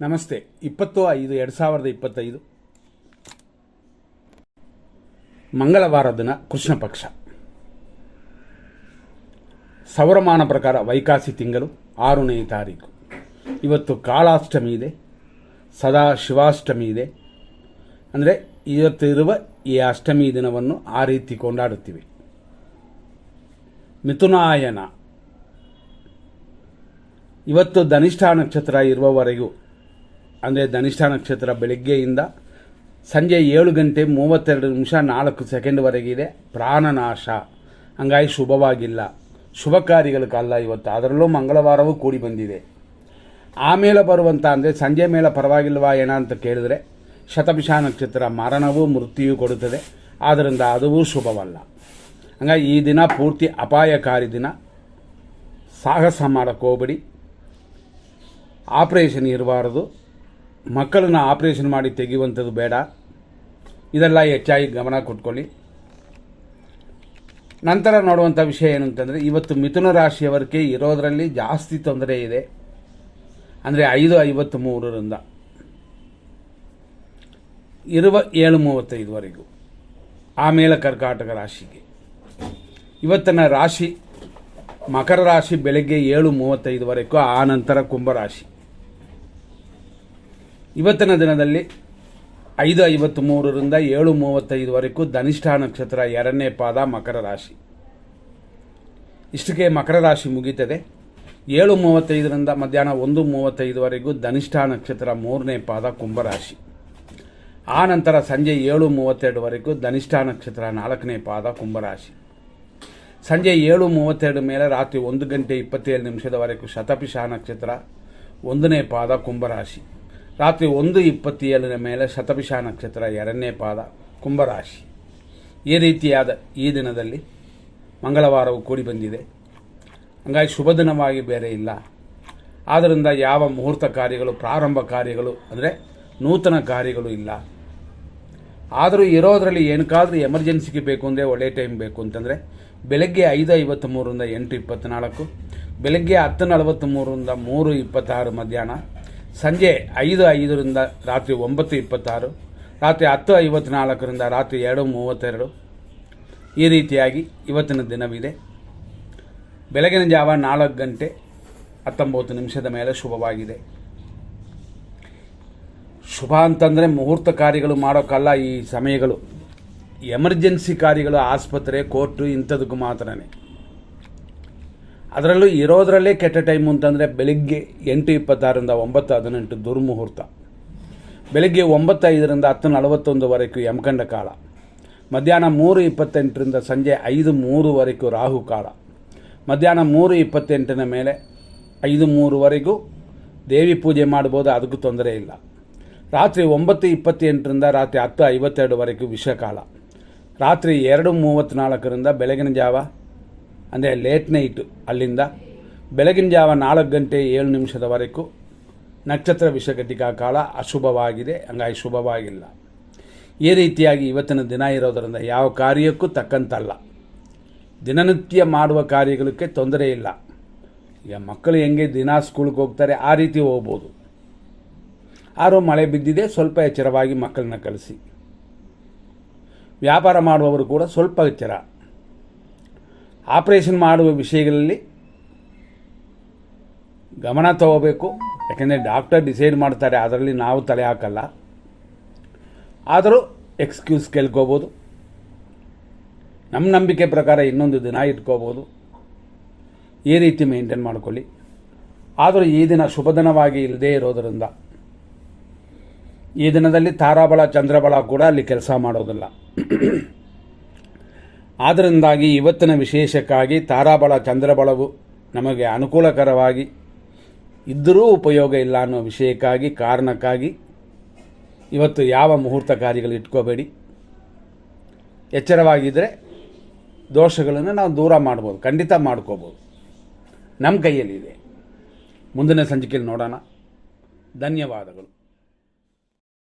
ನಮಸ್ತೆ. ಇಪ್ಪತ್ತು ಐದು, ಎರಡು ಸಾವಿರದ ಇಪ್ಪತ್ತೈದು. ಮಂಗಳವಾರ ದಿನ ಕೃಷ್ಣ ಪಕ್ಷ. ಸೌರಮಾನ ಪ್ರಕಾರ ವೈಕಾಸಿ ತಿಂಗಳು ಆರನೇ ತಾರೀಕು. ಇವತ್ತು ಕಾಳಾಷ್ಟಮಿ ಇದೆ. ಸದಾ ಶಿವಾಷ್ಟಮಿ ಇದೆ. ಅಂದರೆ ಇವತ್ತಿರುವ ಈ ಅಷ್ಟಮಿ ದಿನವನ್ನು ಆ ರೀತಿ ಕೊಂಡಾಡುತ್ತಿವೆ. ಮಿಥುನಾಯನ. ಇವತ್ತು ಧನಿಷ್ಠ ನಕ್ಷತ್ರ ಇರುವವರೆಗೂ ಅಂದರೆ ಧನಿಷ್ಠ ನಕ್ಷತ್ರ ಬೆಳಗ್ಗೆಯಿಂದ ಸಂಜೆ ಏಳು ಗಂಟೆ ಮೂವತ್ತೆರಡು ನಿಮಿಷ ನಾಲ್ಕು ಸೆಕೆಂಡ್ವರೆಗಿದೆ ಪ್ರಾಣನಾಶ. ಹಂಗಾಗಿ ಶುಭವಾಗಿಲ್ಲ. ಶುಭ ಕಾರ್ಯಗಳ ಕಾಲ ಇವತ್ತು. ಅದರಲ್ಲೂ ಮಂಗಳವಾರವೂ ಕೂಡಿ ಬಂದಿದೆ. ಆಮೇಲೆ ಬರುವಂಥ ಅಂದರೆ ಸಂಜೆ ಮೇಲೆ ಪರವಾಗಿಲ್ವಾ ಏನ ಅಂತ ಕೇಳಿದ್ರೆ ಶತಭಿಷ ನಕ್ಷತ್ರ ಮರಣವೂ ಮೃತ್ಯು ಕೊಡುತ್ತದೆ. ಆದ್ದರಿಂದ ಅದುವೂ ಶುಭವಲ್ಲ. ಹಂಗಾಗಿ ಈ ದಿನ ಪೂರ್ತಿ ಅಪಾಯಕಾರಿ ದಿನ. ಸಾಹಸ ಮಾಡಕ್ಕೆ ಹೋಗ್ಬೇಡಿ. ಆಪ್ರೇಷನ್ ಇರಬಾರದು. ಮಕ್ಕಳನ್ನ ಆಪ್ರೇಷನ್ ಮಾಡಿ ತೆಗೆಯುವಂಥದ್ದು ಬೇಡ. ಇದೆಲ್ಲ ಹೆಚ್ಚಾಗಿ ಗಮನ ಕೊಟ್ಕೊಳ್ಳಿ. ನಂತರ ನೋಡುವಂಥ ವಿಷಯ ಏನು ಅಂತಂದರೆ, ಇವತ್ತು ಮಿಥುನ ರಾಶಿಯವರಿಗೆ ಇರೋದರಲ್ಲಿ ಜಾಸ್ತಿ ತೊಂದರೆ ಇದೆ. ಅಂದರೆ ಐದು ಐವತ್ತು ಮೂರರಿಂದ ಇರುವ ಏಳು ಮೂವತ್ತೈದುವರೆಗೂ. ಆಮೇಲೆ ಕರ್ಕಾಟಕ ರಾಶಿಗೆ. ಇವತ್ತಿನ ರಾಶಿ ಮಕರ ರಾಶಿ ಬೆಳಗ್ಗೆ ಏಳು ಮೂವತ್ತೈದುವರೆಗೂ, ಆ ನಂತರ ಕುಂಭರಾಶಿ ಇವತ್ತಿನ ದಿನದಲ್ಲಿ ಐದು ಐವತ್ತು ಮೂರರಿಂದ ಏಳು ಮೂವತ್ತೈದುವರೆಗೂ ಧನಿಷ್ಠ ನಕ್ಷತ್ರ ಎರಡನೇ ಪಾದ ಮಕರ ರಾಶಿ. ಇಷ್ಟಕ್ಕೆ ಮಕರ ರಾಶಿ ಮುಗೀತದೆ. ಏಳು ಮೂವತ್ತೈದರಿಂದ ಮಧ್ಯಾಹ್ನ ಒಂದು ಮೂವತ್ತೈದುವರೆಗೂ ಧನಿಷ್ಠ ನಕ್ಷತ್ರ ಮೂರನೇ ಪಾದ ಕುಂಭರಾಶಿ ಆ ನಂತರ ಸಂಜೆ ಏಳು ಮೂವತ್ತೆರಡುವರೆಗೂ ಧನಿಷ್ಠ ನಕ್ಷತ್ರ ನಾಲ್ಕನೇ ಪಾದ ಕುಂಭರಾಶಿ ಸಂಜೆ ಏಳು ಮೂವತ್ತೆರಡು ಮೇಲೆ ರಾತ್ರಿ ಒಂದು ಗಂಟೆ ಇಪ್ಪತ್ತೇಳು ನಿಮಿಷದವರೆಗೂ ಶತಪಿಷ ನಕ್ಷತ್ರ ಒಂದನೇ ಪಾದ ಕುಂಭರಾಶಿ ರಾತ್ರಿ ಒಂದು ಇಪ್ಪತ್ತೇಳರ ಮೇಲೆ ಶತಭಿಷ ನಕ್ಷತ್ರ ಎರಡನೇ ಪಾದ ಕುಂಭರಾಶಿ. ಈ ರೀತಿಯಾದ ಈ ದಿನದಲ್ಲಿ ಮಂಗಳವಾರವು ಕೂಡಿ ಬಂದಿದೆ. ಹಂಗಾಗಿ ಶುಭ ದಿನವಾಗಿ ಬೇರೆ ಇಲ್ಲ. ಆದ್ದರಿಂದ ಯಾವ ಮುಹೂರ್ತ ಕಾರ್ಯಗಳು, ಪ್ರಾರಂಭ ಕಾರ್ಯಗಳು ಅಂದರೆ ನೂತನ ಕಾರ್ಯಗಳು ಇಲ್ಲ. ಆದರೂ ಇರೋದರಲ್ಲಿ ಏನಕ್ಕಾದರೂ ಎಮರ್ಜೆನ್ಸಿಗೆ ಬೇಕು ಅಂದರೆ ಒಳ್ಳೆ ಟೈಮ್ ಬೇಕು ಅಂತಂದರೆ ಬೆಳಗ್ಗೆ ಐದು ಐವತ್ತು ಮೂರರಿಂದ ಎಂಟು ಇಪ್ಪತ್ತ್ನಾಲ್ಕು ಬೆಳಗ್ಗೆ ಹತ್ತು ನಲವತ್ತು ಮೂರರಿಂದ ಮೂರು ಇಪ್ಪತ್ತಾರು ಮಧ್ಯಾಹ್ನ ಸಂಜೆ ಐದು ಐದರಿಂದ ರಾತ್ರಿ ಒಂಬತ್ತು ಇಪ್ಪತ್ತಾರು, ರಾತ್ರಿ ಹತ್ತು ಐವತ್ತ್ನಾಲ್ಕರಿಂದ ರಾತ್ರಿ ಎರಡು ಮೂವತ್ತೆರಡು. ಈ ರೀತಿಯಾಗಿ ಇವತ್ತಿನ ದಿನವಿದೆ. ಬೆಳಗಿನ ಜಾವ ನಾಲ್ಕು ಗಂಟೆ ಹತ್ತೊಂಬತ್ತು ನಿಮಿಷದ ಮೇಲೆ ಶುಭವಾಗಿದೆ. ಶುಭ ಅಂತಂದರೆ ಮುಹೂರ್ತ ಕಾರ್ಯಗಳು ಮಾಡೋಕ್ಕಲ್ಲ ಈ ಸಮಯಗಳು. ಎಮರ್ಜೆನ್ಸಿ ಕಾರ್ಯಗಳು ಆಸ್ಪತ್ರೆ, ಕೋರ್ಟು ಇಂಥದಕ್ಕೂ ಮಾತ್ರನೇ. ಅದರಲ್ಲೂ ಇರೋದರಲ್ಲೇ ಕೆಟ್ಟ ಟೈಮು ಅಂತಂದರೆ ಬೆಳಿಗ್ಗೆ ಎಂಟು ಇಪ್ಪತ್ತಾರರಿಂದ ಒಂಬತ್ತು, ಹದಿನೆಂಟು ದುರ್ಮುಹೂರ್ತ. ಬೆಳಿಗ್ಗೆ ಒಂಬತ್ತೈದರಿಂದ ಹತ್ತು ನಲವತ್ತೊಂದುವರೆಗೂ ಯಮಕಂಡ ಕಾಲ. ಮಧ್ಯಾಹ್ನ ಮೂರು ಇಪ್ಪತ್ತೆಂಟರಿಂದ ಸಂಜೆ ಐದು ಮೂರುವರೆಗೂ ರಾಹು ಕಾಲ. ಮಧ್ಯಾಹ್ನ ಮೂರು ಇಪ್ಪತ್ತೆಂಟನ ಮೇಲೆ ಐದು ಮೂರುವರೆಗೂ ದೇವಿ ಪೂಜೆ ಮಾಡ್ಬೋದು, ಅದಕ್ಕೂ ತೊಂದರೆ ಇಲ್ಲ. ರಾತ್ರಿ ಒಂಬತ್ತು ಇಪ್ಪತ್ತೆಂಟರಿಂದ ರಾತ್ರಿ ಹತ್ತು ಐವತ್ತೆರಡುವರೆಗೂ ವಿಷಕಾಲ. ರಾತ್ರಿ ಎರಡು ಮೂವತ್ತ್ನಾಲ್ಕರಿಂದ ಬೆಳಗಿನ ಜಾವ ಅಂದರೆ ಲೇಟ್ ನೈಟು ಅಲ್ಲಿಂದ ಬೆಳಗಿನ ಜಾವ ನಾಲ್ಕು ಗಂಟೆ ಏಳು ನಿಮಿಷದವರೆಗೂ ನಕ್ಷತ್ರ ವಿಷಘಟಿಕಾ ಕಾಲ ಅಶುಭವಾಗಿದೆ. ಹಂಗಾಗಿ ಶುಭವಾಗಿಲ್ಲ. ಈ ರೀತಿಯಾಗಿ ಇವತ್ತಿನ ದಿನ ಇರೋದರಿಂದ ಯಾವ ಕಾರ್ಯಕ್ಕೂ ತಕ್ಕಂತಲ್ಲ. ದಿನನಿತ್ಯ ಮಾಡುವ ಕಾರ್ಯಗಳಿಗೆ ತೊಂದರೆ ಇಲ್ಲ. ಈಗ ಮಕ್ಕಳು ಹೆಂಗೆ ದಿನ ಸ್ಕೂಲ್ಗೆ ಹೋಗ್ತಾರೆ ಆ ರೀತಿ ಹೋಗ್ಬೋದು. ಆದರೂ ಮಳೆ ಬಿದ್ದಿದೆ, ಸ್ವಲ್ಪ ಎಚ್ಚರವಾಗಿ ಮಕ್ಕಳನ್ನ ಕಳಿಸಿ. ವ್ಯಾಪಾರ ಮಾಡುವವರು ಕೂಡ ಸ್ವಲ್ಪ ಎಚ್ಚರ. ಆಪರೇಷನ್ ಮಾಡುವ ವಿಷಯಗಳಲ್ಲಿ ಗಮನ ತಗೋಬೇಕು. ಯಾಕೆಂದರೆ ಡಾಕ್ಟರ್ ಡಿಸೈಡ್ ಮಾಡ್ತಾರೆ, ಅದರಲ್ಲಿ ನಾವು ತಲೆ ಹಾಕಲ್ಲ. ಆದರೂ ಎಕ್ಸ್ಕ್ಯೂಸ್ ಕೇಳ್ಕೋಬೋದು. ನಮ್ಮ ನಂಬಿಕೆ ಪ್ರಕಾರ ಇನ್ನೊಂದು ದಿನ ಇಟ್ಕೋಬೋದು. ಈ ರೀತಿ ಮೇಂಟೈನ್ ಮಾಡ್ಕೊಳ್ಳಿ. ಆದರೂ ಈ ದಿನ ಶುಭ ದಿನವಾಗಿ ಇಲ್ಲದೇ ಇರೋದರಿಂದ ಈ ದಿನದಲ್ಲಿ ತಾರಾಬಳ, ಚಂದ್ರಬಳ ಕೂಡ ಅಲ್ಲಿ ಕೆಲಸ ಮಾಡೋದಿಲ್ಲ. ಆದ್ದರಿಂದಾಗಿ ಇವತ್ತಿನ ವಿಶೇಷಕ್ಕಾಗಿ ತಾರಾಬಲ ಚಂದ್ರಬಲವು ನಮಗೆ ಅನುಕೂಲಕರವಾಗಿ ಇದ್ದರೂ ಉಪಯೋಗ ಇಲ್ಲ ಅನ್ನೋ ವಿಷಯಕ್ಕಾಗಿ, ಕಾರಣಕ್ಕಾಗಿ ಇವತ್ತು ಯಾವ ಮುಹೂರ್ತ ಕಾರ್ಯಗಳು ಇಟ್ಕೋಬೇಡಿ. ಎಚ್ಚರವಾಗಿದ್ದರೆ ದೋಷಗಳನ್ನು ನಾವು ದೂರ ಮಾಡ್ಬೋದು, ಖಂಡಿತ ಮಾಡ್ಕೋಬೋದು. ನಮ್ಮ ಕೈಯಲ್ಲಿದೆ. ಮುಂದಿನ ಸಂಚಿಕೆಯಲ್ಲಿ ನೋಡೋಣ. ಧನ್ಯವಾದಗಳು.